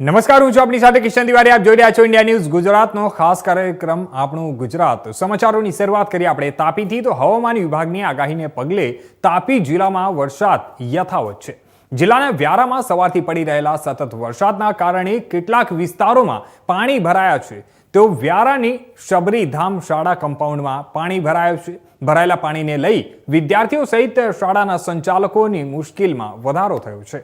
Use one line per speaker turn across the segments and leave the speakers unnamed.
નમસ્કાર, હું છું આપની સાથે કિશન તિવારી. આપ જોઈ રહ્યા છો ઇન્ડિયા ન્યૂઝ ગુજરાતનો ખાસ કાર્યક્રમ આપણું ગુજરાત. સમાચારોની શરૂઆત કરીએ આપણે તાપીથી. તો હવામાન વિભાગની આગાહીને પગલે તાપી જિલ્લામાં વરસાદ યથાવત છે. જિલ્લાના વ્યારામાં સવારથી પડી રહેલા સતત વરસાદના કારણે કેટલાક વિસ્તારોમાં પાણી ભરાયા છે. તો વ્યારાની શબરીધામ શાળા કમ્પાઉન્ડમાં પાણી ભરાયું છે. ભરાયેલા પાણીને લઈ વિદ્યાર્થીઓ સહિત શાળાના સંચાલકોની મુશ્કેલમાં વધારો થયો છે.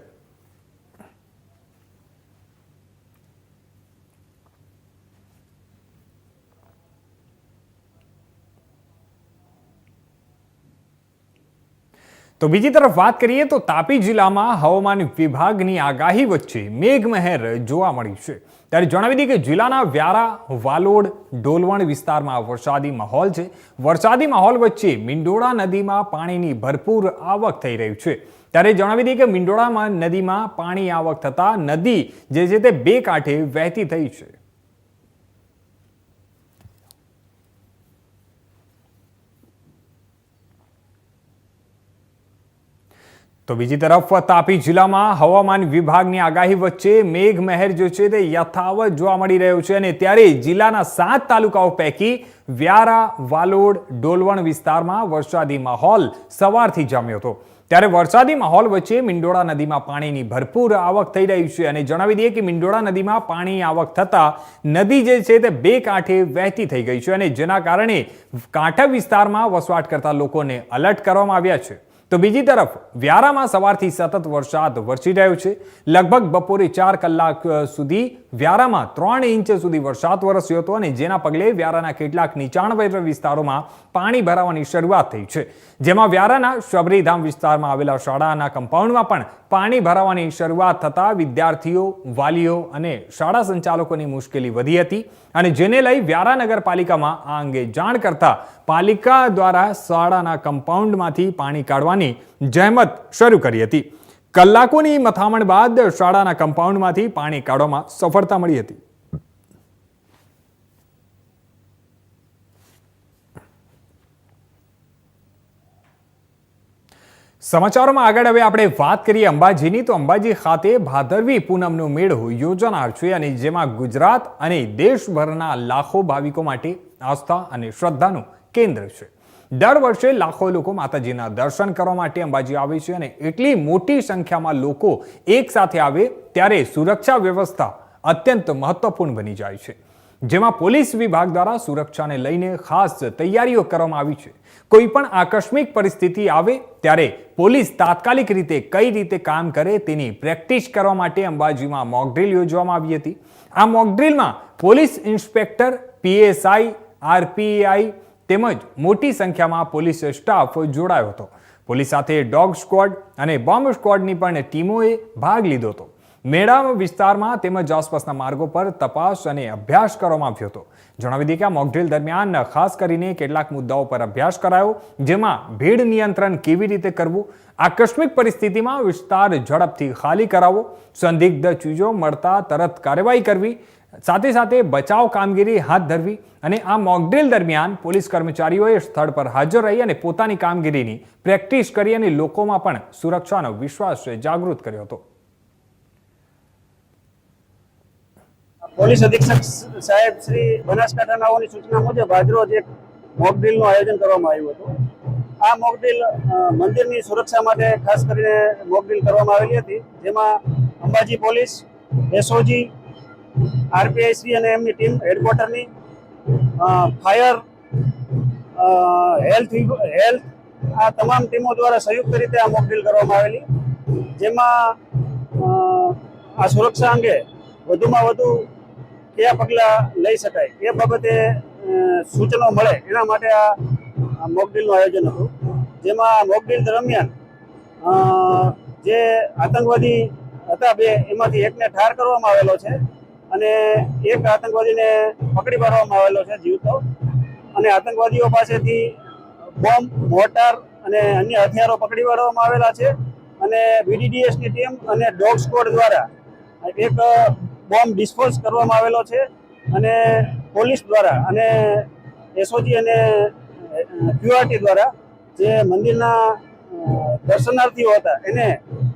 તો બીજી તરફ વાત કરીએ તો તાપી જિલ્લામાં હવામાન વિભાગની આગાહી વચ્ચે મેઘમહેર જોવા મળી છે. ત્યારે જણાવી દઈએ કે જિલ્લાના વ્યારા, વાલોડ, ડોલવણ વિસ્તારમાં વરસાદી માહોલ છે. વરસાદી માહોલ વચ્ચે મિંડોળા નદીમાં પાણીની ભરપૂર આવક થઈ રહી છે. ત્યારે જણાવી દઈએ કે મિંડોળામાં નદીમાં પાણી આવક થતાં નદી જે છે તે બે કાંઠે વહેતી થઈ છે. તો બીજી તરફ તાપી જિલ્લામાં હવામાન વિભાગની આગાહી વચ્ચે મેઘ મહેર જે છે તે યથાવત જોવા મળી રહ્યો છે અને ત્યારે જિલ્લાના સાત તાલુકાઓ પૈકી વ્યારા, વાલોડ, ડોલવણ વિસ્તારમાં વરસાદી માહોલ સવારથી જામ્યો હતો. ત્યારે વરસાદી માહોલ વચ્ચે મિંડોળા નદીમાં પાણીની ભરપૂર આવક થઈ રહી છે અને જણાવી દઈએ કે મિંડોળા નદીમાં પાણી આવક થતા નદી જે છે તે બે કાંઠે વહેતી થઈ ગઈ છે અને જેના કારણે કાંઠા વિસ્તારમાં વસવાટ કરતા લોકોને અલર્ટ કરવામાં આવ્યા છે. તો બીજી તરફ, વ્યારામાં સવારથી સતત વરસાદ વરસી રહ્યો છે. લગભગ બપોરે ચાર કલાક સુધી વ્યારામાં ત્રણ ઇંચ સુધી વરસાદ વરસ્યો હતો અને જેના પગલે વ્યારાના કેટલાક નીચાણવર્ગ વિસ્તારોમાં પાણી ભરાવાની શરૂઆત થઈ છે. જેમાં વ્યારાના શબરીધામ વિસ્તારમાં આવેલા શાળાના કમ્પાઉન્ડમાં પણ પાણી ભરાવાની શરૂઆત થતાં વિદ્યાર્થીઓ, વાલીઓ અને શાળા સંચાલકોની મુશ્કેલી વધી હતી. અને જેને લઈ વ્યારા નગરપાલિકામાં આ અંગે જાણ કરતા પાલિકા દ્વારા શાળાના કમ્પાઉન્ડમાંથી પાણી કાઢવાની જહેમત શરૂ કરી હતી. કલાકોની મથામણ બાદ શાળાના કમ્પાઉન્ડમાંથી પાણી કાઢવામાં સફળતા મળી હતી. સમાચારોમાં આગળ હવે આપણે વાત કરીએ અંબાજીની. તો અંબાજી ખાતે ભાદરવી પૂનમનો મેળો યોજાનાર છે અને જેમાં ગુજરાત અને દેશભરના લાખો ભાવિકો માટે આસ્થા અને શ્રદ્ધાનું કેન્દ્ર છે. દર વર્ષે લાખો લોકો માતાજીના દર્શન કરવા માટે અંબાજી આવે છે અને એટલી મોટી સંખ્યામાં લોકો એકસાથે આવે ત્યારે સુરક્ષા વ્યવસ્થા અત્યંત મહત્વપૂર્ણ બની જાય છે. જેમાં પોલીસ વિભાગ દ્વારા સુરક્ષાને લઈને ખાસ તૈયારીઓ કરવામાં આવી છે. કોઈ પણ આકસ્મિક પરિસ્થિતિ આવે ત્યારે પોલીસ તાત્કાલિક રીતે કઈ રીતે કામ કરે તેની પ્રેક્ટિસ કરવા માટે અંબાજીમાં મોકડ્રીલ યોજવામાં આવી હતી. આ મોકડ્રીલમાં પોલીસ ઇન્સ્પેક્ટર, પીએસઆઈ, આરપીઆઈ તેમજ મોટી સંખ્યામાં પોલીસ સ્ટાફ જોડાયો હતો. પોલીસ સાથે ડોગ સ્ક્વોડ અને બોમ્બ સ્ક્વોડની પણ ટીમોએ ભાગ લીધો હતો. મેળા વિસ્તારમાં તેમજ આસપાસના માર્ગો પર તપાસ અને અભ્યાસ કરવામાં આવ્યો હતો. જણાવી દઈએ કે આ મોકડ્રીલ દરમિયાન ખાસ કરીને કેટલાક મુદ્દાઓ પર અભ્યાસ કરાયો, જેમાં ભીડ નિયંત્રણ કેવી રીતે કરવું, આકસ્મિક પરિસ્થિતિમાં વિસ્તાર ઝડપથી ખાલી કરાવવો સંદિગ્ધ ચીજો મળતા તરત કાર્યવાહી કરવી, સાથે સાથે બચાવ કામગીરી હાથ ધરવી અને આ મોકડ્રીલ દરમિયાન પોલીસ કર્મચારીઓએ સ્થળ પર હાજર રહી અને પોતાની કામગીરીની પ્રેક્ટિસ કરી અને લોકોમાં પણ સુરક્ષાનો વિશ્વાસ જાગૃત કર્યો હતો.
પોલીસ અધિક્ષક સાહેબ શ્રી બનાસકાંઠાનાઓની સૂચના મુજબ આજરોજ એક મોકડ્રીલનું આયોજન કરવામાં આવ્યું હતું. આ મોકડ્રીલ મંદિરની સુરક્ષા માટે ખાસ કરીને મોકડ્રીલ કરવામાં આવેલી હતી, જેમાં અંબાજી પોલીસ, એસઓજી આરપીઆઈસી અને એમની ટીમ હેડક્વાર્ટરની ફાયર હેલ્થ હેલ્થ, આ તમામ ટીમો દ્વારા સંયુક્ત રીતે આ મોકડ્રીલ કરવામાં આવેલી. જેમાં આ સુરક્ષા અંગે વધુમાં વધુ કયા પગલાં લઈ શકાય. એ બાબતે સૂચનો મળે એના માટે આ મોકડ્રીલનું આયોજન હતું. જેમાં મોકડ્રીલ દરમિયાન જે આતંકવાદી હતા બે, એમાંથી એકને ઠાર કરવામાં આવેલો છે અને એક આતંકવાદીને પકડી પાડવામાં આવેલો છે જીવતો. અને આતંકવાદીઓ પાસેથી બોમ્બ મોટર અને અન્ય હથિયારો પકડી પાડવામાં આવેલા છે. અને બીડીડીએસની ટીમ અને ડોગ સ્કોડ દ્વારા એક બોમ્બ ડિસ્પોઝ કરવામાં આવેલો છે અને પોલીસ દ્વારા અને એસઓજી અને ક્યુઆરટી દ્વારા જે મંદિરના દર્શનાર્થીઓ હતા એને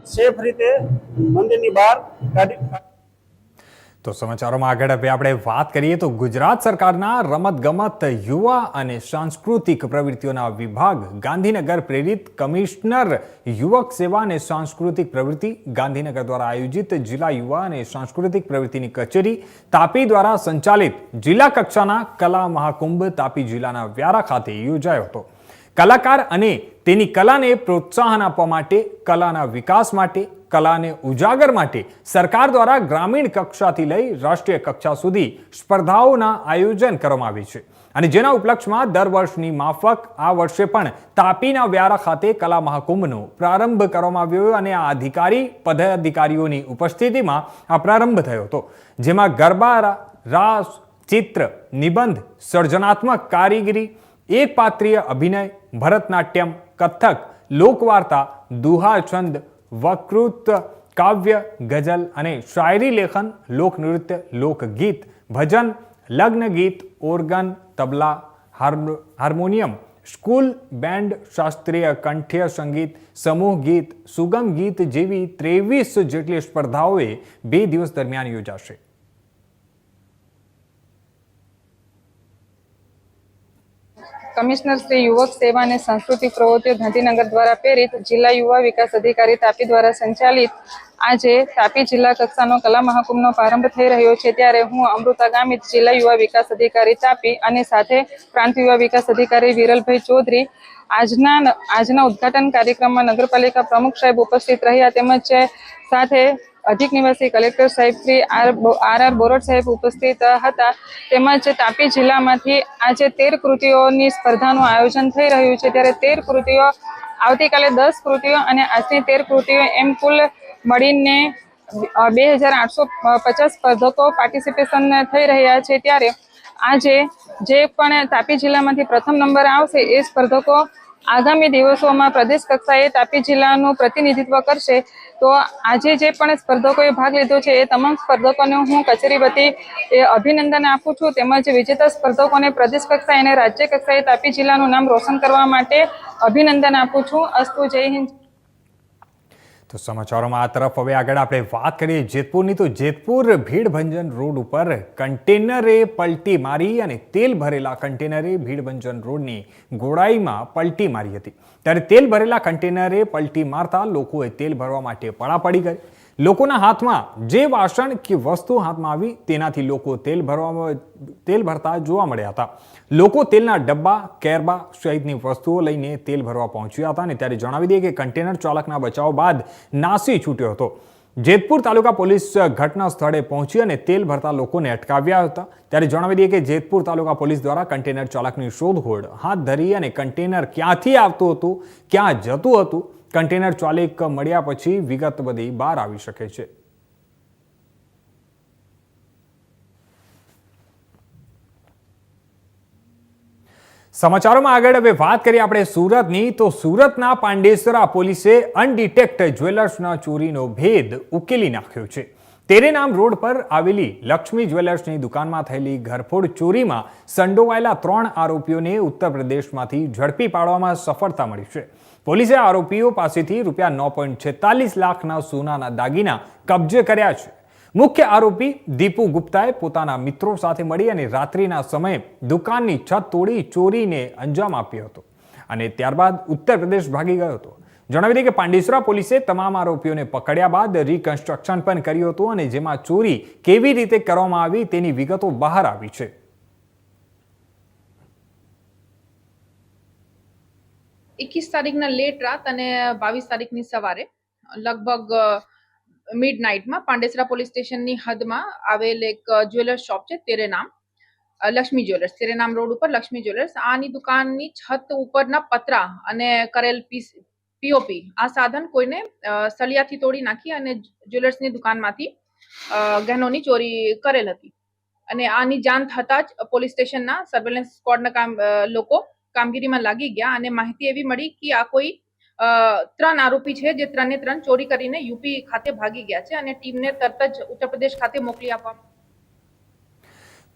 સેફ રીતે મંદિરની બહાર કાઢી
તો સમાચારોમાં આગળ હવે આપણે વાત કરીએ તો ગુજરાત સરકારના રમતગમત યુવા અને સાંસ્કૃતિક પ્રવૃત્તિઓના વિભાગ ગાંધીનગર પ્રેરિત કમિશનર યુવક સેવા અને સાંસ્કૃતિક પ્રવૃત્તિ ગાંધીનગર દ્વારા આયોજિત જિલ્લા યુવા અને સાંસ્કૃતિક પ્રવૃત્તિની કચેરી તાપી દ્વારા સંચાલિત જિલ્લા કક્ષાના કલા મહાકુંભ તાપી જિલ્લાના વ્યારા ખાતે યોજાયો હતો. કલાકાર અને તેની કલાને પ્રોત્સાહન આપવા માટે, કલાના વિકાસ માટે કલાને ઉજાગર માટે સરકાર દ્વારા ગ્રામીણ કક્ષાથી લઈ રાષ્ટ્રીય કક્ષા સુધી સ્પર્ધાઓના આયોજન કરવામાં આવ્યું છે. અને જેના ઉપલક્ષમાં દર વર્ષની માફક આ વર્ષે પણ તાપીના વ્યારા ખાતે કલા મહાકુંભનો પ્રારંભ કરવામાં આવ્યો અને આ અધિકારી, પદાધિકારીઓની ઉપસ્થિતિમાં આ પ્રારંભ થયો હતો. જેમાં ગરબા રાસ, ચિત્ર, નિબંધ, સર્જનાત્મક કારીગરી, એકપાત્રીય અભિનય, ભરતનાટ્યમ, કથક, લોકવાર્તા દુહા છંદ વકૃત કાવ્ય ગઝલ અને શાયરી લેખન લોકનૃત્ય લોકગીત ભજન લગ્ન ગીત organ tabla harm- harmonium school band શાસ્ત્રીય કંઠ્ય સંગીત સમૂહ ગીત સુગમ ગીત જેવી ત્રેવીસ જેટલી સ્પર્ધાઓએ બે દિવસ દરમિયાન યોજાશે
કમિશનર શ્રી યુવક સેવા અને સાંસ્કૃતિક પ્રવૃત્તિઓ ગાંધીનગર દ્વારા પ્રેરિત જિલ્લા યુવા વિકાસ અધિકારી તાપી દ્વારા સંચાલિત આજે તાપી જિલ્લા કક્ષાનો કલા મહાકુંભનો પ્રારંભ થઈ રહ્યો છે. ત્યારે હું અમૃતા ગામિત, જિલ્લા યુવા વિકાસ અધિકારી તાપી અને સાથે પ્રાંત યુવા વિકાસ અધિકારી વિરલભાઈ ચૌધરી આજના આજના ઉદ્ઘાટન કાર્યક્રમમાં નગરપાલિકા પ્રમુખ સાહેબ ઉપસ્થિત રહ્યા. તેમજ સાથે અધિક નિવાસી કલેક્ટર સાહેબ શ્રી આર આર બોરડ સાહેબ ઉપસ્થિત હતા. તેમજ તાપી જિલ્લામાંથી આજે તેર કૃતિઓની સ્પર્ધાનું આયોજન થઈ રહ્યું છે. ત્યારે તેર કૃતિઓ આવતીકાલે દસ કૃતિઓ અને આજની તેર કૃતિઓ એમ કુલ મળીને બે હજાર આઠસો પચાસ સ્પર્ધકો પાર્ટિસિપેશન થઈ રહ્યા છે. ત્યારે આજે જે પણ તાપી જિલ્લામાંથી પ્રથમ નંબર આવશે, એ સ્પર્ધકો આગામી દિવસોમાં પ્રદેશ કક્ષાએ તાપી જિલ્લાનું પ્રતિનિધિત્વ કરશે. તો આજે જે પણ સ્પર્ધકોએ ભાગ લીધો છે, એ તમામ સ્પર્ધકોને હું કચેરી વતી એ અભિનંદન આપું છું. તેમજ વિજેતા સ્પર્ધકોને પ્રદેશ કક્ષાએ અને રાજ્ય કક્ષાએ તાપી જિલ્લાનું નામ રોશન કરવા માટે અભિનંદન આપું છું. અસ્તુ, જય હિન્દ.
તો સમાચારોમાં આ તરફ હવે આગળ આપણે વાત કરીએ જેતપુરની. તો જેતપુર ભીડભંજન રોડ ઉપર કન્ટેનરે પલટી મારી અને તેલ ભરેલા કન્ટેનરે ભીડભંજન રોડની ગોળાઈમાં પલટી મારી હતી. ત્યારે તેલ ભરેલા કન્ટેનરે પલટી મારતા લોકોએ તેલ ભરવા માટે પડાપડી કરી. લોકોના હાથમાં જે વાસણ કે વસ્તુ હાથમાં આવી, તેનાથી લોકો તેલ ભરવામાં તેલ ભરતા જોવા મળ્યા હતા. લોકો તેલના ડબ્બા, કેરબા સહિતની વસ્તુઓ લઈને તેલ ભરવા પહોંચ્યા હતા અને ત્યારે જણાવી દઈએ કે કન્ટેનર ચાલકના બચાવ બાદ નાસી છૂટ્યો હતો. જેતપુર તાલુકા પોલીસ ઘટના સ્થળે પહોંચી અને તેલ ભરતા લોકોને અટકાવ્યા હતા. ત્યારે જણાવી દઈએ કે જેતપુર તાલુકા પોલીસ દ્વારા કન્ટેનર ચાલકની શોધખોળ હાથ ધરી અને કન્ટેનર ક્યાંથી આવતું હતું, ક્યાં જતું હતું કન્ટેનર ચાલક મળ્યા પછી વિગત બધી બહાર આવી શકે છે. સમાચારોમાં આગળ હવે વાત કરીએ આપણે સુરતની. તો સુરતના પાંડેસરા પોલીસે અનડિટેક્ટ જ્વેલર્સના ચોરીનો ભેદ ઉકેલી નાખ્યો છે. તેરે નામ રોડ પર આવેલી લક્ષ્મી જ્વેલર્સની દુકાનમાં થયેલી ઘરફોડ ચોરીમાં સંડોવાયેલા ત્રણ આરોપીઓને ઉત્તર પ્રદેશમાંથી ઝડપી પાડવામાં સફળતા મળી છે. પોલીસે આરોપીઓ પાસેથી રૂપિયા નવ પોઈન્ટ છેતાલીસ લાખના સોનાના દાગીના કબજે કર્યા છે. મુખ્ય આરોપી દીપુ ગુપ્તાએ પોતાના મિત્રો સાથે મળી અને રાત્રિના સમયે દુકાનની છત તોડી ચોરીને અંજામ આપ્યો હતો અને ત્યારબાદ ઉત્તર પ્રદેશ ભાગી ગયો હતો. જણાવી દઈએ કે પાંડેસરા પોલીસે તમામ આરોપીઓને પકડ્યા બાદ રિકન્સ્ટ્રક્શન પણ કર્યું હતું અને જેમાં ચોરી કેવી રીતે કરવામાં આવી તેની વિગતો બહાર આવી છે.
એકવીસ તારીખના લેટ રાત અને બાવીસ તારીખની સવારે, લગભગ મિડ નાઇટમાં પાંડેસરા પોલીસ સ્ટેશનની હદમાં આવેલ એક જ્વેલર્સ શોપ છે, તેરે નામ લક્ષ્મી જ્વેલર્સ તેરે નામ રોડ ઉપર લક્ષ્મી જ્વેલર્સ આની દુકાનની છત ઉપરના પતરા અને કરેલ પીસ પીઓપી આ સાધન કોઈને સળિયાથી તોડી નાખી અને જ્વેલર્સની દુકાનમાંથી ગહેનોની ચોરી કરેલ હતી. અને આની જાણ થતાં જ પોલીસ સ્ટેશનના સર્વેલન્સ સ્કવોડના કામ લોકો કામગીરીમાં લાગી ગયા અને માહિતી એવી મળી કે આ કોઈ ત્રણ આરોપી છે જે ત્રણે ત્રણ ચોરી કરીને યુપી ખાતે ભાગી ગયા છે અને ટીમને તરત જ ઉત્તર પ્રદેશ ખાતે મોકલી આપવામાં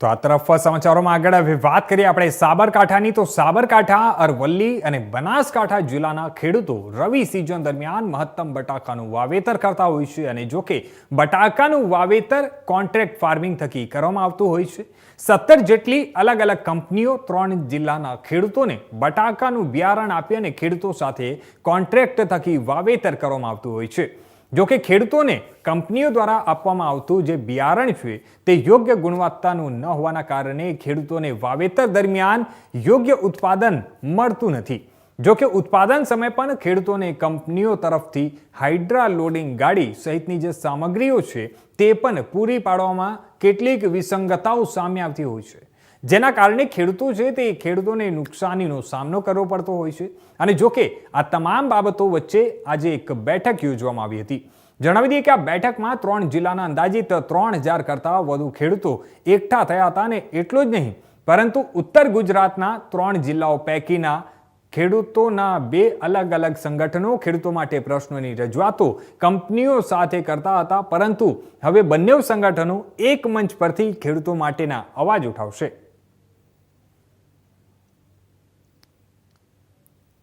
તો આ તરફ સમાચારોમાં આગળ હવે વાત કરીએ આપણે સાબરકાંઠાની. તો સાબરકાંઠા, અરવલ્લી અને બનાસકાંઠા જિલ્લાના ખેડૂતો રવિ સિઝન દરમિયાન મહત્તમ બટાકાનું વાવેતર કરતા હોય છે અને જોકે બટાકાનું વાવેતર કોન્ટ્રાક્ટ ફાર્મિંગ થકી કરવામાં આવતું હોય છે. સત્તર જેટલી અલગ અલગ કંપનીઓ ત્રણ જિલ્લાના ખેડૂતોને બટાકાનું બિયારણ આપી અને ખેડૂતો સાથે કોન્ટ્રાક્ટ થકી વાવેતર કરવામાં આવતું હોય છે. જોકે ખેડૂતોને કંપનીઓ દ્વારા આપવામાં આવતું જે બિયારણ છે, તે યોગ્ય ગુણવત્તાનું ન હોવાના કારણે ખેડૂતોને વાવેતર દરમિયાન યોગ્ય ઉત્પાદન મળતું નથી. જો કે ઉત્પાદન સમય પણ ખેડૂતોને કંપનીઓ તરફથી હાઇડ્રા લોડિંગ ગાડી સહિતની જે સામગ્રીઓ છે તે પણ પૂરી પાડવામાં કેટલીક વિસંગતાઓ સામે આવતી હોય છે. જેના કારણે ખેડૂતો છે તે ખેડૂતોને નુકસાનીનો સામનો કરવો પડતો હોય છે. અને જો કે આ તમામ બાબતો વચ્ચે આજે એક બેઠક યોજવામાં આવી હતી. જણાવી દઈએ કે આ બેઠકમાં ત્રણ જિલ્લાના અંદાજિત ત્રણ હજાર કરતાં વધુ ખેડૂતો એકઠા થયા હતા અને એટલું જ નહીં, પરંતુ ઉત્તર ગુજરાતના ત્રણ જિલ્લાઓ પૈકીના ખેડૂતોના બે અલગ અલગ સંગઠનો ખેડૂતો માટે પ્રશ્નોની રજૂઆતો કંપનીઓ સાથે કરતા હતા, પરંતુ હવે બંને સંગઠનો એક મંચ પરથી ખેડૂતો માટેના અવાજ ઉઠાવશે.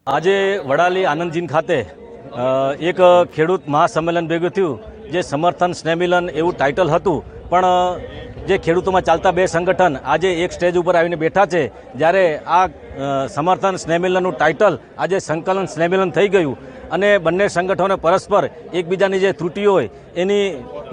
આજે વડાલી આનંદજીન ખાતે એક ખેડૂત મહાસંમેલન ભેગું થયું, જે સમર્થન સ્નેમિલન એવું ટાઇટલ હતું, પણ જે ખેડૂતોમાં ચાલતા બે સંગઠન આજે એક સ્ટેજ ઉપર આવીને બેઠા છે, જ્યારે આ સમર્થન સ્નેહમિલનનું ટાઇટલ આજે સંકલન સ્નેહમિલન થઈ ગયું અને બંને સંગઠનો પરસ્પર એકબીજાની જે ત્રુટિઓ હોય, એની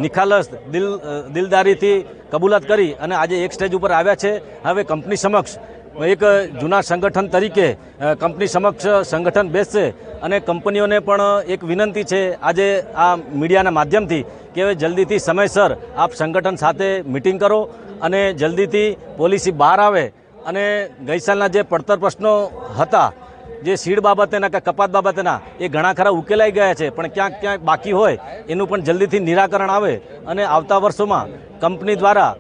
નિખાલસ દિલ દિલદારીથી કબૂલાત કરી અને આજે એક સ્ટેજ ઉપર આવ્યા છે. હવે કંપની સમક્ષ એક જૂના સંગઠન તરીકે કંપની સમક્ષ સંગઠન બેસશે અને કંપનીઓને પણ એક વિનંતી છે, આજે આ મીડિયાના માધ્યમથી કે હવે જલ્દીથી સમયસર આપ સંગઠન સાથે મિટિંગ કરો અને જલ્દીથી પોલિસી બહાર આવે અને ગઈસાલના જે પડતર પ્રશ્નો હતા, જે સીડ બાબતેના કે કપાત બાબતેના, એ ઘણા ખરા ઉકેલાઈ ગયા છે, પણ ક્યાંક ક્યાંક બાકી હોય, એનું પણ જલ્દીથી નિરાકરણ આવે અને આવતા વર્ષોમાં કંપની દ્વારા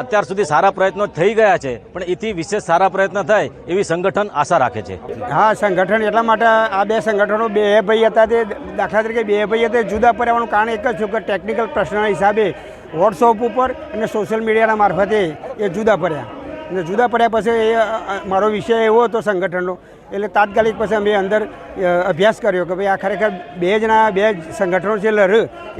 અત્યાર સુધી સારા પ્રયત્નો થઈ ગયા છે, પણ એથી વિશેષ સારા પ્રયત્ન થાય એવી સંગઠન આશા રાખે છે.
હા, સંગઠન એટલા માટે આ બે સંગઠનો બે ભાઈ હતા, તે દાખલા તરીકે બે ભાઈ હતા જુદા પડવાનું કારણ એક જ છે કે ટેકનિકલ પ્રશ્નના હિસાબે વોટ્સઅપ ઉપર અને સોશિયલ મીડિયાના મારફતે એ જુદા પડ્યા. અને જુદા પડ્યા પછી એ મારો વિષય એવો હતો સંગઠનનો, એટલે તાત્કાલિક પછી અમે અંદર અભ્યાસ કર્યો કે ભાઈ આ ખરેખર બે જણા બે જ સંગઠનો છે લર,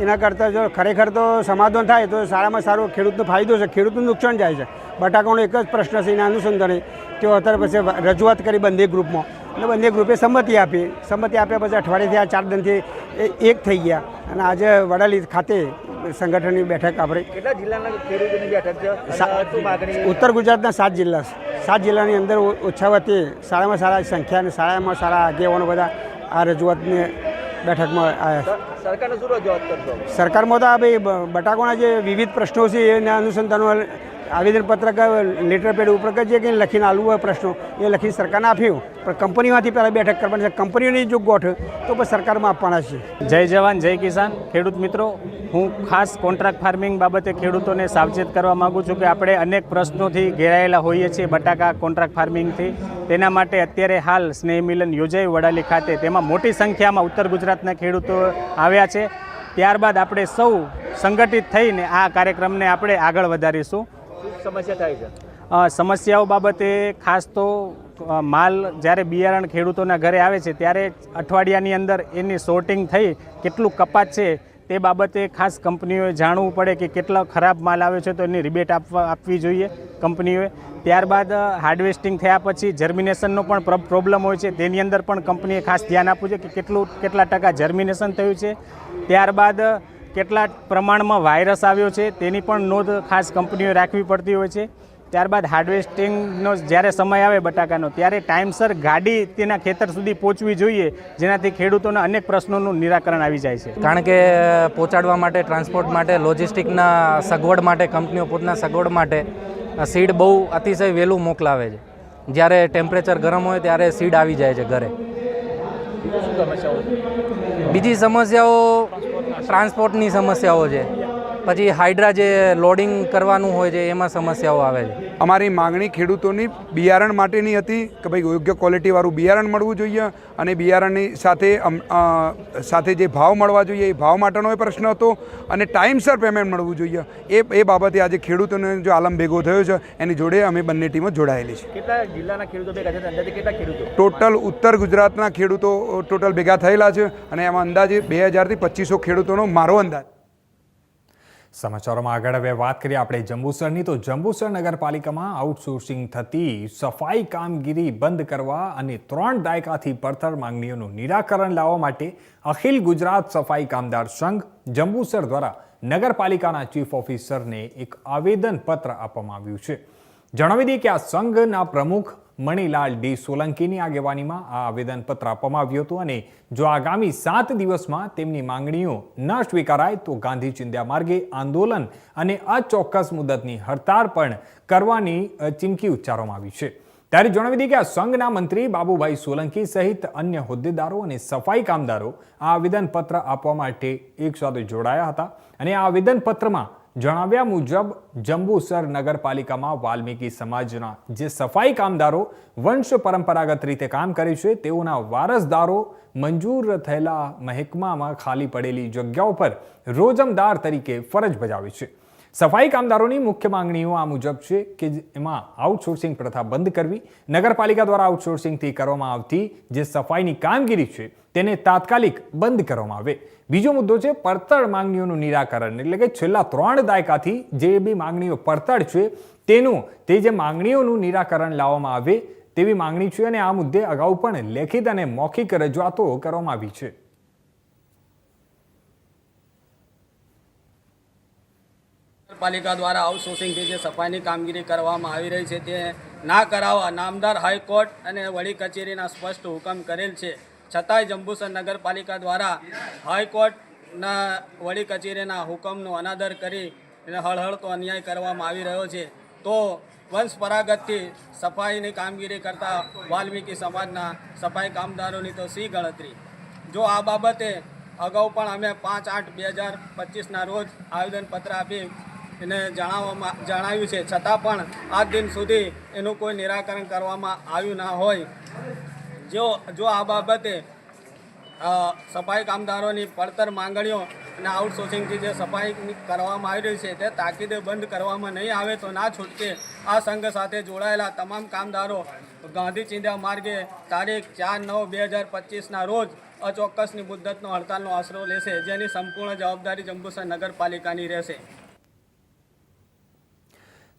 એના કરતાં જો ખરેખર તો સમાધાન થાય તો સારામાં સારો ખેડૂતનો ફાયદો છે, ખેડૂતનું નુકસાન જાય છે. બટાકાનો એક જ પ્રશ્ન છે, એના અનુસંધાને તેઓ અત્યારે પછી રજૂઆત કરી બંને ગ્રુપમાં. અને બંને ગ્રુપે સંમતિ આપી. સંમતિ આપ્યા પછી અઠવાડિયેથી આ ચાર દિનથી એ એક થઈ ગયા. અને આજે વડાલી ખાતે સંગઠનની બેઠક આપણે.
કેટલા જિલ્લાના ખેડૂતોની બેઠક છે?
ઉત્તર ગુજરાતના સાત જિલ્લા સાત જિલ્લાની અંદર ઓછા વતી સારામાં સારા સંખ્યા અને સારામાં સારા આગેવાનો બધા આ રજૂઆતની બેઠકમાં આવ્યા સરકારમાં તો આ ભાઈ બટાકોના જે વિવિધ પ્રશ્નો છે એના અનુસંધાનમાં આવેદનપત્ર કે લેટર પેડ ઉપર કે જે કંઈ લખીને આલવું હોય પ્રશ્નો. એ લખીને સરકારને આપ્યું. પણ કંપનીમાંથી પહેલાં બેઠક કરવાની છે. કંપનીઓની જો ગોઠ, તો પણ સરકારમાં આપવાના છે.
જય જવાન, જય કિસાન. ખેડૂત મિત્રો, હું ખાસ કોન્ટ્રાક્ટ ફાર્મિંગ બાબતે ખેડૂતોને સાવચેત કરવા માગું છું કે આપણે અનેક પ્રશ્નોથી ઘેરાયેલા હોઈએ છીએ બટાકા કોન્ટ્રાક્ટ ફાર્મિંગથી તેના માટે અત્યારે હાલ સ્નેહ મિલન યોજાયું વડાલી ખાતે. તેમાં મોટી સંખ્યામાં ઉત્તર ગુજરાતના ખેડૂતો આવ્યા છે. ત્યારબાદ આપણે સૌ સંગઠિત થઈને આ કાર્યક્રમને આપણે આગળ વધારીશું.
સમસ્યા થાય છે?
સમસ્યાઓ બાબતે ખાસ તો માલ જ્યારે બિયારણ ખેડૂતોના ઘરે આવે છે, ત્યારે અઠવાડિયાની અંદર એની સોર્ટિંગ થઈ, કેટલું કપાત છે, તે બાબતે ખાસ કંપનીઓએ જાણવું પડે કે કેટલો ખરાબ માલ આવે છે, તો એની રિબેટ આપવા, આપવી જોઈએ કંપનીઓએ. ત્યારબાદ હાર્ડવેસ્ટિંગ થયા પછી જર્મિનેશનનો પણ પ્રોબ્લેમ હોય છે, તેની અંદર પણ કંપનીએ ખાસ ધ્યાન આપવું છે કે કેટલું, કેટલા ટકા જર્મિનેશન થયું છે. ત્યારબાદ કેટલા પ્રમાણમાં વાયરસ આવ્યો છે તેની પણ નોંધ ખાસ કંપનીઓએ રાખવી પડતી હોય છે. ત્યારબાદ હાર્વેસ્ટિંગનો જ્યારે સમય આવે બટાકાનો ત્યારે ટાઈમસર ગાડી તેના ખેતર સુધી પહોંચવી જોઈએ જેનાથી ખેડૂતોના અનેક પ્રશ્નોનું નિરાકરણ આવી જાય છે.
કારણ કે પહોંચાડવા માટે ટ્રાન્સપોર્ટ માટે લોજિસ્ટિકના સગવડ માટે કંપનીઓ પોતાના સગવડ માટે સીડ બહુ અતિશય વહેલું મોકલાવે છે. જ્યારે ટેમ્પરેચર ગરમ હોય ત્યારે સીડ આવી જાય છે ઘરે. બીજી સમસ્યાઓ ટ્રાન્સપોર્ટની સમસ્યાઓ છે. પછી હાઇડ્રા જે લોડિંગ કરવાનું હોય છે એમાં સમસ્યાઓ આવે છે.
અમારી માગણી ખેડૂતોની બિયારણ માટેની હતી કે ભાઈ યોગ્ય ક્વોલિટીવાળું બિયારણ મળવું જોઈએ અને બિયારણની સાથે સાથે જે ભાવ મળવા જોઈએ એ ભાવ માટેનો એ પ્રશ્ન હતો અને ટાઈમસર પેમેન્ટ મળવું જોઈએ. એ એ બાબતે આજે ખેડૂતોને જો આલમ ભેગો થયો છે એની જોડે અમે બંને ટીમો જોડાયેલી છે.
કેટલા જિલ્લાના ખેડૂતો ભેગા કેટલા ખેડૂતો?
ટોટલ ઉત્તર ગુજરાતના ખેડૂતો ટોટલ ભેગા થયેલા છે અને એમાં અંદાજે બે હજારથી પચીસો ખેડૂતોનો મારો અંદાજ.
સમાચારોમાં આગળ હવે વાત કરીએ આપણે જંબુસરની. તો જંબુસર નગરપાલિકામાં આઉટસોર્સિંગ થતી સફાઈ કામગીરી બંધ કરવા અને ત્રણ દાયકાથી પડતર માંગણીઓનું નિરાકરણ લાવવા માટે અખિલ ગુજરાત સફાઈ કામદાર સંઘ જંબુસર દ્વારા નગરપાલિકાના ચીફ ઓફિસરને એક આવેદન પત્ર આપવામાં આવ્યું છે. જણાવી દઈએ કે આ સંઘના પ્રમુખ મણિલાલ ડી સોલંકીની આગેવાનીમાં આ આવેદનપત્ર આપવામાં આવ્યું હતું અને જો આગામી સાત દિવસમાં તેમની માંગણીઓ ન સ્વીકારાય તો ગાંધી ચિંધ્યા માર્ગે આંદોલન અને અચોક્કસ મુદતની હડતાળ પણ કરવાની ચીમકી ઉચ્ચારવામાં આવી છે. ત્યારે જણાવી દઈએ કે આ સંઘના મંત્રી બાબુભાઈ સોલંકી સહિત અન્ય હોદ્દેદારો અને સફાઈ કામદારો આ આવેદનપત્ર આપવા માટે એક સાથે જોડાયા હતા અને આ આવેદનપત્રમાં જણાવ્યા મુજબ જંબુસર નગરપાલિકામાં વાલ્મીકી સમાજના જે સફાઈ કામદારો વંશ પરંપરાગત રીતે કામ કરે છે, તેઓના વારસદારો મંજૂર થયેલા મહેકમામાં ખાલી પડેલી જગ્યાઓ પર રોજમદાર તરીકે ફરજ બજાવે છે. સફાઈ કામદારોની મુખ્ય માંગણીઓ આ મુજબ છે કે એમાં આઉટસોર્સિંગ પ્રથા બંધ કરવી. નગરપાલિકા દ્વારા આઉટસોર્સિંગથી કરવામાં આવતી જે સફાઈની કામગીરી છે તેને તાત્કાલિક બંધ કરવામાં આવે. બીજો મુદ્દો છે પડતર માંગણીઓનું નિરાકરણ. એટલે કે છેલ્લા ત્રણ દાયકાથી જે બી માંગણીઓ પડતર છે તેનું, તે જે માંગણીઓનું નિરાકરણ લાવવામાં આવે તેવી માંગણી છે અને આ મુદ્દે અગાઉ પણ લેખિત અને મૌખિક રજૂઆતો કરવામાં આવી છે.
નગરપાલિકા દ્વારા આઉટસોર્સિંગથી જે સફાઈની કામગીરી કરવામાં આવી રહી છે તે ના કરાવવા નામદાર હાઈકોર્ટ અને વડી કચેરીના સ્પષ્ટ હુકમ કરેલ છે. છતાંય જંબુસર નગરપાલિકા દ્વારા હાઈકોર્ટના વડી કચેરીના હુકમનો અનાદર કરી અને હળહળતો અન્યાય કરવામાં આવી રહ્યો છે. તો વંશ પરાગતથી સફાઈની કામગીરી કરતા વાલ્મીકી સમાજના સફાઈ કામદારોની તો સી ગણતરી. જો આ બાબતે અગાઉ પણ અમે પાંચ આઠ બે હજાર પચીસના રોજ આવેદનપત્ર આપી એને જણાવવામાં જણાવ્યું છે. છતાં પણ આજ દિન સુધી એનું કોઈ નિરાકરણ કરવામાં આવ્યું ના હોય. જો જો આ બાબતે સફાઈ કામદારોની પડતર માંગણીઓ અને આઉટસોર્સિંગથી જે સફાઈ કરવામાં આવી રહી છે, તે તાકીદે બંધ કરવામાં નહીં આવે તો ના છૂટકે આ સંઘ સાથે જોડાયેલા તમામ કામદારો ગાંધી ચિંધ્યા માર્ગે તારીખ ચાર નવ બે હજાર પચીસના રોજ અચોક્કસની મુદ્દતનો હડતાલનો આશરો લેશે, જેની સંપૂર્ણ જવાબદારી જંબુસર નગરપાલિકાની રહેશે.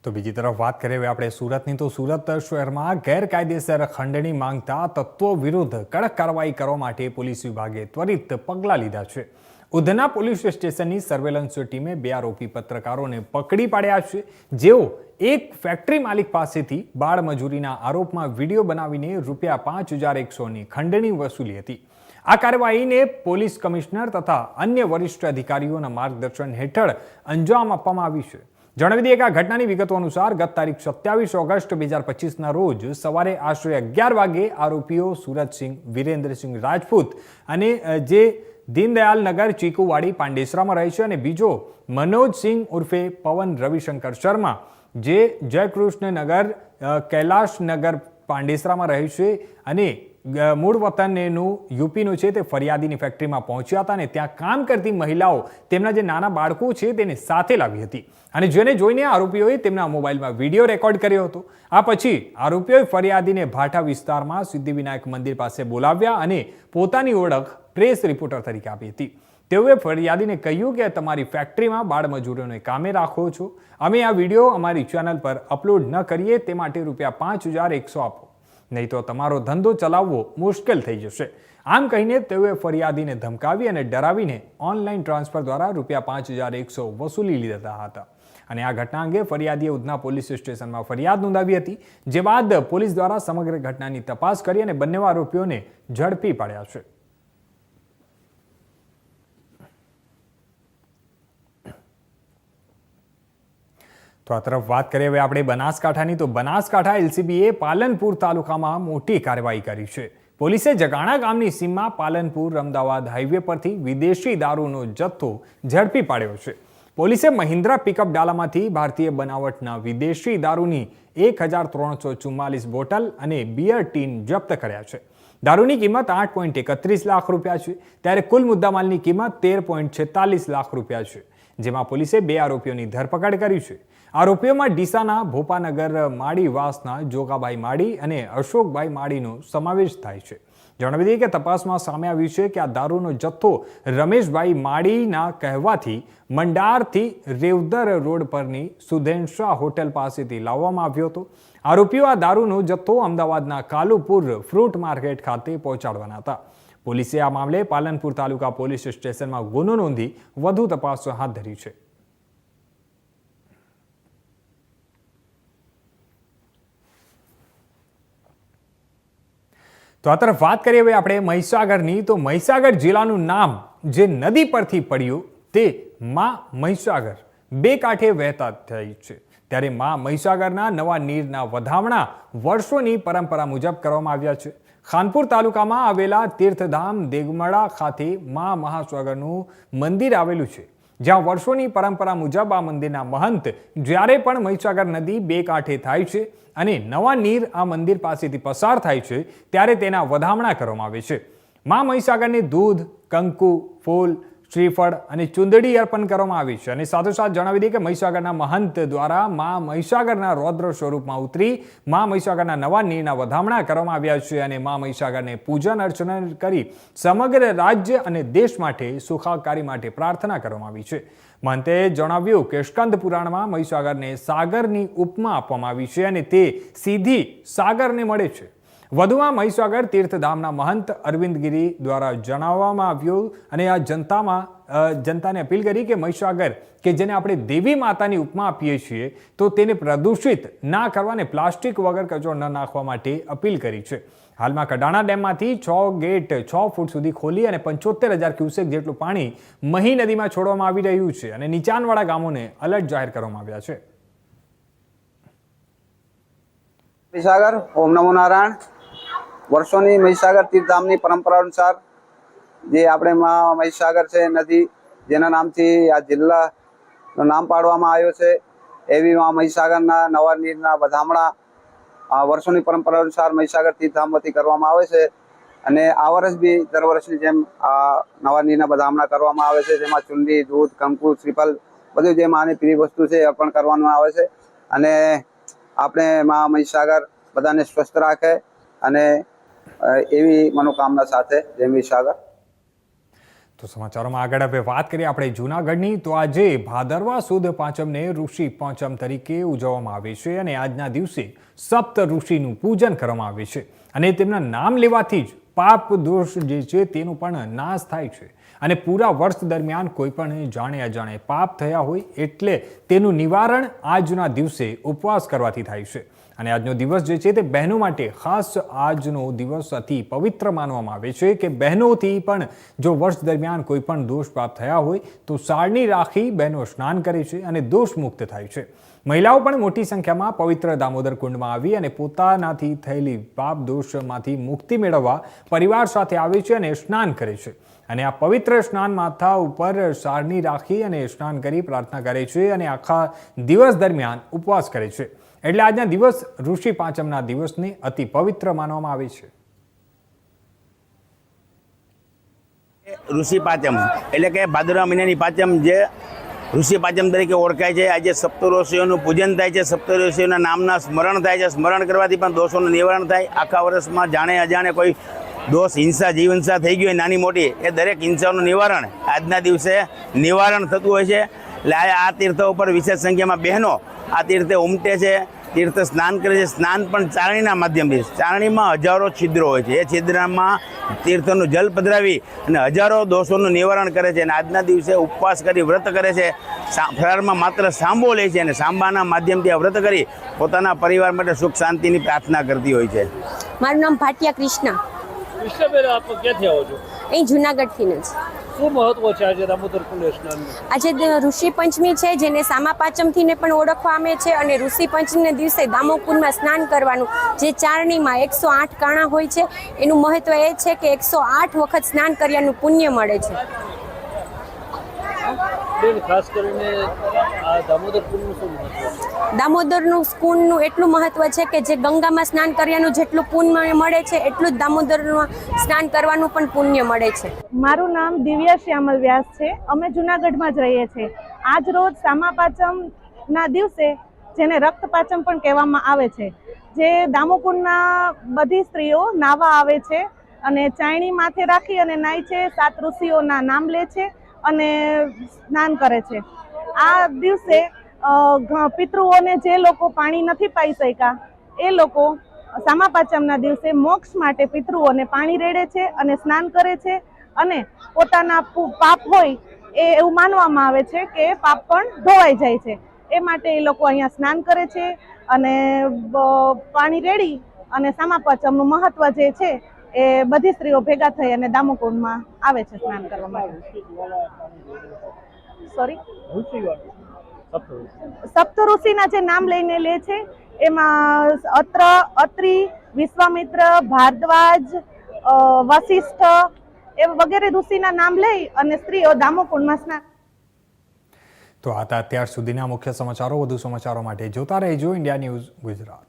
તો બીજી તરફ વાત કરીએ હવે આપણે સુરતની, તો સુરત શહેરમાં ગેરકાયદેસર ખંડણી માંગતા તત્વો વિરુદ્ધ કડક કાર્યવાહી કરવા માટે પોલીસ વિભાગે ત્વરિત પગલાં લીધા છે. ઉધના પોલીસ સ્ટેશનની સર્વેલન્સ ટીમે બે આરોપી પત્રકારોને પકડી પાડ્યા છે. જેઓ એક ફેક્ટરી માલિક પાસેથી બાળમજૂરીના આરોપમાં વીડિયો બનાવીને રૂપિયા પાંચ હજાર એકસોની ખંડણી વસૂલી હતી. આ કાર્યવાહીને પોલીસ કમિશનર તથા અન્ય વરિષ્ઠ અધિકારીઓના માર્ગદર્શન હેઠળ અંજામ આપવામાં આવી છે. જણાવી દઈએ કે આ ઘટનાની વિગતો અનુસાર ગત તારીખ સત્યાવીસ ઓગસ્ટ બે હજાર પચીસના રોજ સવારે આશરે અગિયાર વાગે આરોપીઓ સુરતસિંહ વિરેન્દ્રસિંહ રાજપૂત અને જે દીનદયાલ નગર ચીકુવાડી પાંડેસરામાં રહે છે અને બીજો મનોજસિંહ ઉર્ફે પવન રવિશંકર શર્મા જે જયકૃષ્ણ નગર અ, કૈલાશ નગર પાંડેસરામાં રહે છે અને મૂળ વતન એનું યુપીનું છે તે ફરિયાદીની ફેક્ટરીમાં પહોંચ્યા હતા અને ત્યાં કામ કરતી મહિલાઓ તેમના જે નાના બાળકો છે તેને સાથે લાવી હતી. અને જેને જોઈને આરોપીઓએ તેમના મોબાઈલમાં વીડિયો રેકોર્ડ કર્યો હતો. આ પછી આરોપીઓએ ફરિયાદીને ભાઠા વિસ્તારમાં સિદ્ધિવિનાયક મંદિર પાસે બોલાવ્યા અને પોતાની ઓળખ પ્રેસ રિપોર્ટર તરીકે આપી હતી. તેઓએ ફરિયાદીને કહ્યું કે, તમારી ફેક્ટરીમાં બાળમજૂરોને કામે રાખો છો. અમે આ વીડિયો અમારી ચેનલ પર અપલોડ ન કરીએ. તે માટે રૂપિયા પાંચ હજાર એકસો આપો. નહીં તો તમારો ધંધો ચલાવવો મુશ્કેલ થઈ જશે. આમ કહીને તેઓએ ફરિયાદીને ધમકાવી અને ડરાવીને ઓનલાઈન ટ્રાન્સફર દ્વારા રૂપિયા પાંચ હજાર એકસો વસૂલી લીધા હતા. અને આ ઘટના અંગે ફરિયાદીએ ઉધના પોલીસ સ્ટેશનમાં ફરિયાદ નોંધાવી હતી, જે બાદ પોલીસ દ્વારા સમગ્ર ઘટનાની તપાસ કરી અને બંને આરોપીઓને ઝડપી પાડ્યા છે. તો આ તરફ વાત કરીએ હવે આપણે બનાસકાંઠાની. તો બનાસકાંઠા એલસીબીએ પાલનપુર તાલુકામાં મોટી કાર્યવાહી કરી છે. પોલીસે જગાણા ગામની સીમમાં પાલનપુર અમદાવાદ હાઈવે પરથી વિદેશી દારૂનો જથ્થો ઝડપી પાડ્યો છે. પોલીસે મહિન્દ્રા પિકઅપ ડાલામાંથી ભારતીય બનાવટના વિદેશી દારૂની એક હજાર ત્રણસો ચુમ્માલીસ બોટલ અને બિયર ટીન જપ્ત કર્યા છે. દારૂની કિંમત આઠ પોઈન્ટ એકત્રીસ લાખ રૂપિયા છે, ત્યારે કુલ મુદ્દામાલની કિંમત તેર પોઈન્ટ છેતાલીસ લાખ રૂપિયા છે, જેમાં પોલીસે બે આરોપીઓની ધરપકડ કરી છે. આરોપીઓમાં ડીસાના ભોપાનગર માળીવાસના જોગાભાઈ માળી અને અશોકભાઈ માળીનો સમાવેશ થાય છે. જણાવી દઈએ કે તપાસમાં સામે આવ્યું છે કે આ દારૂનો જથ્થો રમેશભાઈ માળીના કહેવાથી મંડારથી રેવદર રોડ પરની સુધેન્શા હોટેલ પાસેથી લાવવામાં આવ્યો હતો. આરોપીઓ આ દારૂનો જથ્થો અમદાવાદના કાલુપુર ફ્રૂટ માર્કેટ ખાતે પહોંચાડવાના હતા. પોલીસે આ મામલે પાલનપુર તાલુકા પોલીસ સ્ટેશનમાં ગુનો નોંધી વધુ તપાસ હાથ ધરી છે. તો આ તરફ વાત કરીએ હવે આપણે મહીસાગરની. તો મહીસાગર જિલ્લાનું નામ જે નદી પરથી પડ્યું તે માં મહીસાગર. બે કાંઠે વહેતા થઈ છે. ત્યારે માં મહીસાગરના નવા નીરના વધામણા વર્ષોની પરંપરા મુજબ કરવામાં આવ્યા છે. ખાનપુર તાલુકામાં આવેલા તીર્થધામ દેગમડા ખાતે માં મહાસાગરનું મંદિર આવેલું છે. જ્યાં વર્ષોની પરંપરા મુજબ આ મંદિરના મહંત જ્યારે પણ મહીસાગર નદી બે કાંઠે થાય છે અને નવા નીર આ મંદિર પાસેથી પસાર થાય છે, ત્યારે તેના વધામણા કરવામાં આવે છે. મા મહીસાગરને દૂધ, કંકુ, ફૂલ શ્રીફળ અને ચુંદડી અર્પણ કરવામાં આવી છે. અને સાથોસાથ જણાવી દઈએ કે મહીસાગરના મહંત દ્વારા મા મહીસાગરના રૌદ્ર સ્વરૂપમાં ઉતરી મા મહીસાગરના નવા નીરના વધામણા કરવામાં આવ્યા છે અને મા મહીસાગરને પૂજન અર્ચના કરી સમગ્ર રાજ્ય અને દેશ માટે સુખાકારી માટે પ્રાર્થના કરવામાં આવી છે. મહંતે જણાવ્યું કે સ્કંદ પુરાણમાં મહીસાગરને સાગરની ઉપમા આપવામાં આવી છે અને તે સીધી સાગરને મળે છે. વધુમાં મહીસાગર તીર્થધામના મહંત અરવિંદગીરી દ્વારા જણાવવામાં આવ્યું અને આ જનતામાં જનતાને અપીલ કરી કે મહીસાગર, કે જેને આપણે દેવી માતાની ઉપમા આપીએ છીએ, તો તેને પ્રદૂષિત ના કરવાને પ્લાસ્ટિક વગર કચરો ન નાખવા માટે અપીલ કરી છે. હાલમાં કડાણા ડેમમાંથી છ ગેટ છ ફૂટ સુધી ખોલી અને પંચોતેર હજાર ક્યુસેક જેટલું પાણી મહી નદીમાં છોડવામાં આવી રહ્યું છે અને નીચાણવાળા ગામોને અલર્ટ જાહેર કરવામાં આવ્યા છે.
મહીસાગર, ઓમ નમો નારાયણ. વર્ષોની મહીસાગર તીર્થધામની પરંપરા અનુસાર જે આપણે માં મહીસાગર છે, નદી, જેના નામથી આ જિલ્લાનું નામ પાડવામાં આવ્યો છે, એવી મા મહીસાગરના નવા નીરના વધામણા વર્ષોની પરંપરા અનુસાર મહીસાગર તીર્થધામ કરવામાં આવે છે અને આ વર્ષ બી દર વર્ષની જેમ આ નવા નીરના બધામણા કરવામાં આવે છે, જેમાં ચુંડી દૂધ, કંકુ, શ્રીફળ બધું જે માની પ્રિય વસ્તુ છે એ અર્પણ કરવામાં આવે છે. અને આપણે મા મહીસાગર બધાને સ્વસ્થ રાખે અને એવી મનોકામના સાથે જય સાગર.
તો સમાચારોમાં આગળ હવે વાત કરીએ આપણે જૂનાગઢની. તો આજે ભાદરવા સુદ પાંચમને ઋષિ પાંચમ તરીકે ઉજવવામાં આવે છે અને આજના દિવસે સપ્ત ઋષિનું પૂજન કરવામાં આવે છે. અને તેમના નામ લેવાથી જ પાપ દોષ જે છે તેનો પણ નાશ થાય છે. અને પૂરા વર્ષ દરમિયાન કોઈ પણ જાણે અજાણે પાપ થયા હોય એટલે તેનું નિવારણ આજના દિવસે ઉપવાસ કરવાથી થાય છે. અને આજનો દિવસ જે છે તે બહેનો માટે ખાસ આજનો દિવસ અતિ પવિત્ર માનવામાં આવે છે કે બહેનોથી પણ જો વર્ષ દરમિયાન કોઈ પણ દોષ પ્રાપ્ત થયા હોય તો સાળની રાખી બહેનો સ્નાન કરે છે અને દોષ મુક્ત થાય છે. મહિલાઓ પણ મોટી સંખ્યામાં પવિત્ર દામોદર કુંડમાં આવી અને પોતાનાથી થયેલી પાપ દોષમાંથી મુક્તિ મેળવવા પરિવાર સાથે આવે છે અને સ્નાન કરે છે. અને આ પવિત્ર સ્નાન માથા ઉપર સારની રાખી અને સ્નાન કરી પ્રાર્થના કરે છે અને આખા દિવસ દરમિયાન ઉપવાસ કરે છે. એટલે આજના દિવસ ઋષિ પાંચમના દિવસને અતિ પવિત્ર માનવામાં આવે છે.
ઋષિ પાંચમ, એટલે કે ભાદરવા મહિનાની પાંચમ જે ઋષિ પાંચમ તરીકે ઓળખાય છે, આજે સપ્તઋષિઓનું પૂજન થાય છે, સપ્તઋષિઓના નામના સ્મરણ થાય છે, સ્મરણ કરવાથી પણ દોષોનું નિવારણ થાય. આખા વર્ષમાં જાણે અજાણે કોઈ દોષ, હિંસા જીવ હિંસા થઈ ગઈ હોય, નાની મોટી, એ દરેક હિંસાનું નિવારણ આજના દિવસે નિવારણ થતું હોય છે. એટલે આ તીર્થ ઉપર વિશેષ સંખ્યામાં બહેનો આ તીર્થે ઉમટે છે તીર્થ સ્નાન કરે છે. સ્નાન પણ ચારણીના માધ્યમથી ચારણીમાં હજારો છિદ્રો હોય છે. એ છિદ્રમાં તીર્થનું જલ પધરાવી અને હજારો દોષોનું નિવારણ કરે છે અને આજના દિવસે ઉપવાસ કરી વ્રત કરે છે. ફરારમાં માત્ર સાંભો લે છે અને સાંભાના માધ્યમથી આ વ્રત કરી પોતાના પરિવાર માટે સુખ શાંતિની પ્રાર્થના કરતી હોય છે.
મારું નામ ભાટિયા કૃષ્ણ.
કૃષ્ણબેન આપ ક્યાંથી આવો છો?
અહીં જુનાગઢથી જ
શું મહત્વ છે આજે દામોદર
આજે ઋષિ પંચમી છે જેને સામા પાંચમથી ને પણ ઓળખવામાં છે અને ઋષિ પંચમીના દિવસે દામોકુંડમાં સ્નાન કરવાનું જે ચારણીમાં એકસો આઠ કાણા હોય છે એનું મહત્વ એ છે કે એકસો આઠ વખત સ્નાન કર્યાનું પુણ્ય મળે છે.
બેન ખાસ કરીને આ દામોદર કુંડનું શું મહત્વ છે?
દામોદરનું સ્કૂનનું એટલું મહત્વ છે કે જે ગંગામાં સ્નાન કર્યાનું જેટલું પુણ્ય મળે છે, એટલું જ દામોદરમાં સ્નાન કરવાનું પણ પુણ્ય મળે છે.
મારું નામ દિવ્ય શ્યામલ વ્યાસ છે. અમે જુનાગઢમાં જ રહીએ છીએ. આજ રોજ સામા પાચમના દિવસે જેને રક્ત પાચમ પણ કહેવામાં આવે છે, જે દામોકુંડના બધી સ્ત્રીઓ નાવા આવે છે અને ચાયણી માથે રાખી અને નાય છે, સાત ઋષિઓના નામ લે છે અને સ્નાન કરે છે. આ દિવસે પિતૃઓને જે લોકો પાણી નથી પાઈ શક્યા એ લોકો સામા પાંચમના દિવસે મોક્ષ માટે પિતૃઓને પાણી રેડે છે અને સ્નાન કરે છે અને પોતાના પાપ હોય એ એવું માનવામાં આવે છે કે પાપ પણ ધોવાઈ જાય છે. એ માટે એ લોકો અહીંયા સ્નાન કરે છે અને પાણી રેડી અને સામા પાંચમનું મહત્વ જે છે એ બધી સ્ત્રીઓ ભેગા થઈ અને દામોકુંડમાં આવે છે સ્નાન કરવા માટે. સોરી સપ્ત ઋષિના જે નામ લઈને લે છે, એમાં અત્ર, અત્રિ, વિશ્વામિત્ર, ભારદ્વાજ વશિષ્ઠ એ વગેરે ઋષિના નામ લઈ અને સ્ત્રીઓ દામોકુંડમાં સ્નાન
તો આ હતા અત્યાર સુધીના મુખ્ય સમાચારો. વધુ સમાચારો માટે જોતા રહેજો ઇન્ડિયા ન્યૂઝ ગુજરાત.